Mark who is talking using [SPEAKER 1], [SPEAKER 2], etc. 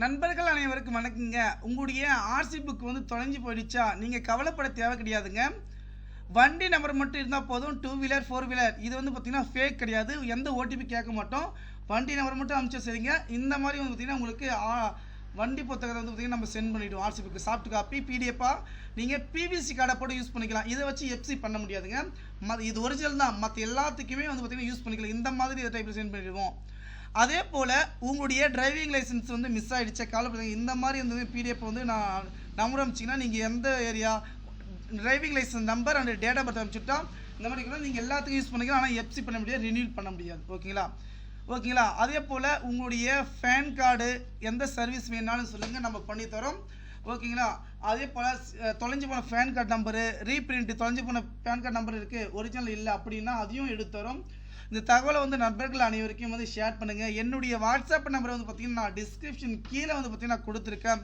[SPEAKER 1] நண்பர்கள் அனைவருக்கும் வணக்கங்க. உங்களுடைய ஆர்சி புக் வந்து தொலைஞ்சு போயிடுச்சா? நீங்கள் கவலைப்பட தேவை கிடையாதுங்க. வண்டி நம்பர் மட்டும் இருந்தால் போதும். டூ வீலர் ஃபோர் வீலர் இது வந்து பார்த்திங்கன்னா ஃபேக் கிடையாது. எந்த ஓடிபி கேட்க மாட்டோம். வண்டி நம்பர் மட்டும் அனுப்பிச்சு சரிங்க இந்த மாதிரி வந்து பார்த்திங்கன்னா உங்களுக்கு வண்டி புத்தகத்தை வந்து பார்த்தீங்கன்னா நம்ம சென்ட் பண்ணிவிடுவோம் ஆர்சி புக்கு சாஃப்ட் காப்பி பிடிஎஃபாக நீங்கள் பிவிசி கார்டை போட்டு யூஸ் பண்ணிக்கலாம். இதை வச்சு எஃப்சி பண்ண முடியாதுங்க. ம இது ஒரிஜினல் தான். மற்ற எல்லாத்துக்குமே வந்து பார்த்திங்கன்னா யூஸ் பண்ணிக்கலாம். இந்த மாதிரி இதை டைப்பில் சென்ட் பண்ணிடுவோம். அதே போல் உங்களுடைய டிரைவிங் லைசன்ஸ் வந்து மிஸ் ஆகிடுச்சே கவலைப்படுங்க இந்த மாதிரி வந்து பிடிஎஃப் வந்து நான் நம்பர் அனுப்பிச்சிங்கன்னா நீங்கள் எந்த area driving licence number and date of birth அமைச்சுட்டா இந்த மாதிரி கூட நீங்கள் எல்லாத்துக்கும் யூஸ் பண்ணிக்கலாம். ஆனால் எஃப்சி பண்ண முடியாது ரினியூல் பண்ண முடியாது. ஓகேங்களா? ஓகேங்களா? அதே போல் உங்களுடைய ஃபேன் கார்டு எந்த சர்வீஸ் வேணாலும் சொல்லுங்கள் நம்ம பண்ணி தரோம். ஓகேங்களா? அதே போல் தொலைஞ்சு போன ஃபேன் கார்டு நம்பரு ரீப்ரிண்ட் தொலைஞ்சு போன பேன் கார்டு நம்பர் இருக்குது ஒரிஜினல் இல்லை அப்படின்னா அதையும் எடுத்து தரோம். இந்த தகவலை வந்து நண்பர்கள் அனைவருக்கும் வந்து ஷேர் பண்ணுங்கள் என்னுடைய வாட்ஸ்அப் நம்பர் வந்து பார்த்தீங்கன்னா நான் டிஸ்கிரிப்ஷன் கீழே வந்து பார்த்தீங்கன்னா கொடுத்துருக்கேன்.